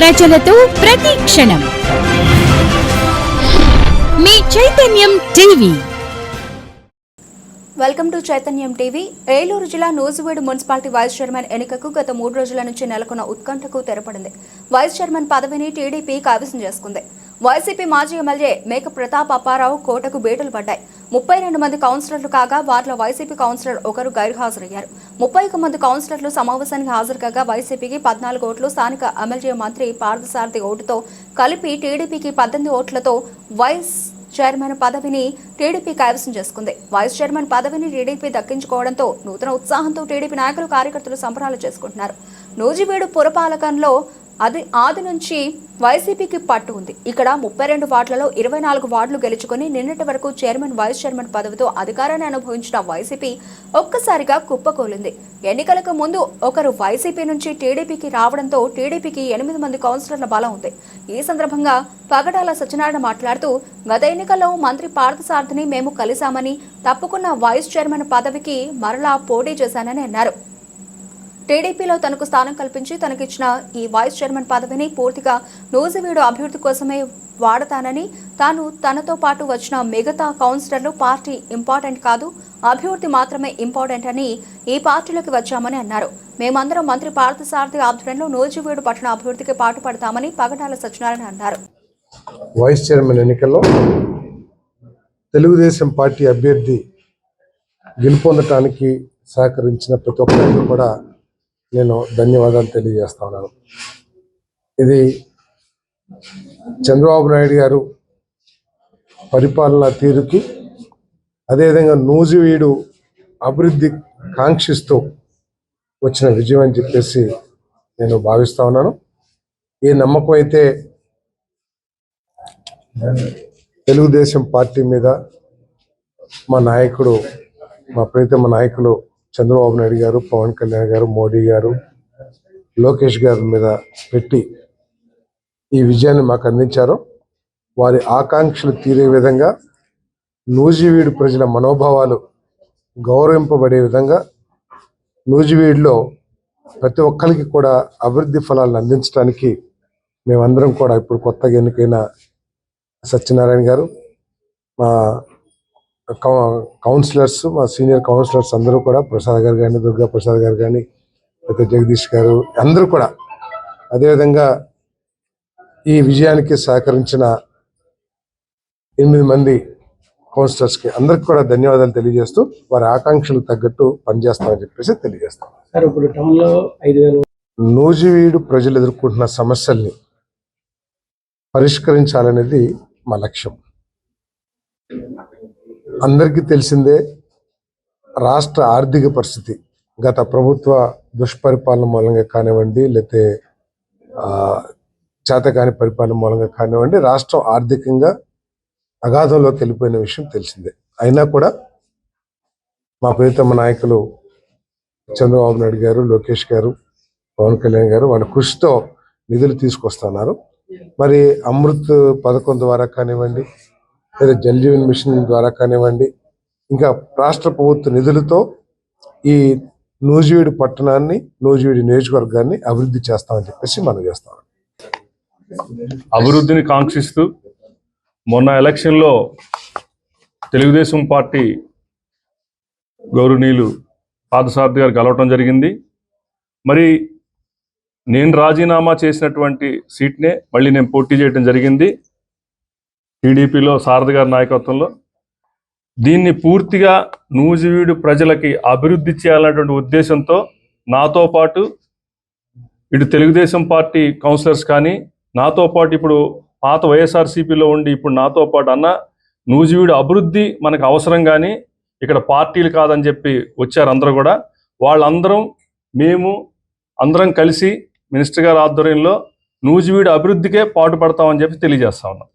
ప్రజలతో ప్రతి క్షణం. మీ Chaitanyam TV. Welcome to Chaitanyam TV. Eluru జిల్లా నూజివేడు మున్సిపాలిటీ వైస్ చైర్మన్ ఎన్నికకు గత మూడు రోజుల నుంచి నెలకొన్న ఉత్కంఠకు తెరపడింది. వైస్ చైర్మన్ పదవిని టీడీపీ కైవసం చేసుకుంది. వైసీపీ మాజీ ఎమ్మెల్యే మేక ప్రతాప్ అప్పారావు కోటకు బేటలు పడ్డాయి. ముప్పై రెండు మంది కౌన్సిలర్లు కాగా వారిలో వైసీపీ కౌన్సిలర్ ఒకరు గైర్హాజరయ్యారు. ముప్పై ఒక మంది కౌన్సిలర్లు సమావేశానికి హాజరు కాగా వైసీపీకి పద్నాలుగు ఓట్లు స్థానిక ఎమ్మెల్యే మంత్రి పార్థసారథి ఓటుతో కలిపి టీడీపీకి పద్దెనిమిది ఓట్లతో వైస్ చైర్మన్ పదవిని టీడీపీ కైవసం చేసుకుంది. వైస్ చైర్మన్ పదవిని టీడీపీ దక్కించుకోవడంతో నూతన ఉత్సాహంతో టీడీపీ నాయకులు కార్యకర్తలు సంబరాలు చేసుకుంటున్నారు. నూజివీడు పురపాలకంలో అది ఆది నుంచి వైసీపీకి పట్టు ఉంది. ఇక్కడ ముప్పై రెండు వార్డులలో ఇరవై నాలుగు వార్డులు గెలుచుకుని నిన్నటి వరకు చైర్మన్ వైస్ చైర్మన్ పదవితో అధికారాన్ని అనుభవించిన వైసీపీ ఒక్కసారిగా కుప్పకూలింది. ఎన్నికలకు ముందు ఒకరు వైసీపీ నుంచి టీడీపీకి రావడంతో టీడీపీకి ఎనిమిది మంది కౌన్సిలర్ల బలం ఉంది. ఈ సందర్భంగా పగడాల సత్యనారాయణ మాట్లాడుతూ గత ఎన్నికల్లో మంత్రి పార్థసారథిని మేము కలిశామని తప్పుకున్న వైస్ చైర్మన్ పదవికి మరలా పోటీ చేశానని అన్నారు. టీడీపీలో తనకు స్థానం కల్పించి తనకిచ్చిన ఈ వైస్ చైర్మన్ పదవిని పూర్తిగా నూజివీడు అభివృద్ధి కోసమే వాడతానని తాను తనతో పాటు వచ్చిన మిగతా కౌన్సిలర్లు పార్టీ ఇంపార్టెంట్ కాదు అభివృద్ధి మాత్రమే ఇంపార్టెంట్ అని ఈ పార్టీలోకి వచ్చామని అన్నారు. మేమందరం మంత్రి పార్థసారథి ఆధ్వర్యంలో నూజివీడు పట్టణ అభివృద్ధికి పాటుపడతామని పగడాల సత్యనారాయణ అన్నారు. వైస్ చైర్మన్ ఎన్నికల్లో తెలుగుదేశం పార్టీ అభ్యర్థి గెలుపొందటానికి సహకరించిన ప్రతి ఒక్కరికి కూడా నేను ధన్యవాదాలు తెలియజేస్తా ఉన్నాను. ఇది చంద్రబాబు నాయుడు గారు పరిపాలన తీరుకి అదేవిధంగా నూజివీడు అభివృద్ధి కాంక్షిస్తూ వచ్చిన విజయం అని చెప్పేసి నేను భావిస్తా ఉన్నాను. ఈ నమ్మకం అయితే తెలుగుదేశం పార్టీ మీద మా నాయకుడు మా ప్రీతమ నాయకులు చంద్రబాబు నాయుడు గారు పవన్ కళ్యాణ్ గారు మోడీ గారు లోకేష్ గారి మీద పెట్టి ఈ విజయాన్ని మాకు అందించారు. వారి ఆకాంక్షలు తీరే విధంగా నూజివీడు ప్రజల మనోభావాలు గౌరవింపబడే విధంగా నూజివీడులో ప్రతి ఒక్కరికి కూడా అభివృద్ధి ఫలాలను అందించడానికి మేమందరం కూడా ఇప్పుడు కొత్తగా ఎన్నికైన సత్యనారాయణ గారు మా కౌన్సిలర్స్ మా సీనియర్ కౌన్సిలర్స్ అందరూ కూడా ప్రసాద్ గారు కానీ దుర్గా ప్రసాద్ గారు కానీ లేకపోతే జగదీష్ గారు అందరూ కూడా అదేవిధంగా ఈ విజయానికి సహకరించిన ఎనిమిది మంది కౌన్సిలర్స్కి అందరికి కూడా ధన్యవాదాలు తెలియజేస్తూ వారి ఆకాంక్షలు తగ్గట్టు పనిచేస్తామని చెప్పేసి తెలియజేస్తాం. సార్ ఇప్పుడు టౌన్లో ఐదు వేలు నూజివీడు ప్రజలు ఎదుర్కొంటున్న సమస్యల్ని పరిష్కరించాలనేది మా లక్ష్యం. అందరికీ తెలిసిందే రాష్ట్ర ఆర్థిక పరిస్థితి గత ప్రభుత్వ దుష్పరిపాలన మూలంగా కానివ్వండి లేతే చేతకాని పరిపాలన మూలంగా కానివ్వండి రాష్ట్రం ఆర్థికంగా అగాధంలోకి వెళ్ళిపోయిన విషయం తెలిసిందే. అయినా కూడా మా ప్రియతమ నాయకులు చంద్రబాబు నాయుడు గారు లోకేష్ గారు పవన్ కళ్యాణ్ గారు వాళ్ళ కృషితో నిధులు తీసుకొస్తున్నారు. మరి అమృత్ పథకం ద్వారా కానివ్వండి లేదా జల్ జీవన్ మిషన్ ద్వారా కానివ్వండి ఇంకా రాష్ట్ర ప్రభుత్వ నిధులతో ఈ నూజివీడు పట్టణాన్ని నూజివీడు నియోజకవర్గాన్ని అభివృద్ధి చేస్తామని చెప్పేసి మనం చేస్తాం. అభివృద్ధిని కాంక్షిస్తూ మొన్న ఎలక్షన్లో తెలుగుదేశం పార్టీ గౌరవనీయులు పాదసారథి గారు గెలవటం జరిగింది. మరి నేను రాజీనామా చేసినటువంటి సీట్నే మళ్ళీ నేను పోటీ చేయడం జరిగింది. టీడీపీలో సారథి గారి నాయకత్వంలో దీన్ని పూర్తిగా నూజివీడు ప్రజలకి అభివృద్ధి చేయాలన్నటువంటి ఉద్దేశంతో నాతో పాటు ఇటు తెలుగుదేశం పార్టీ కౌన్సిలర్స్ కానీ నాతో పాటు ఇప్పుడు పాత వైఎస్ఆర్సీపీలో ఉండి ఇప్పుడు నాతో పాటు అన్న నూజివీడు అభివృద్ధి మనకు అవసరం కానీ ఇక్కడ పార్టీలు కాదని చెప్పి వచ్చారు అందరూ కూడా. వాళ్ళందరం మేము అందరం కలిసి మినిస్టర్ గారి ఆధ్వర్యంలో నూజివీడు అభివృద్ధికే పాటుపడతామని చెప్పి తెలియజేస్తా ఉన్నాం.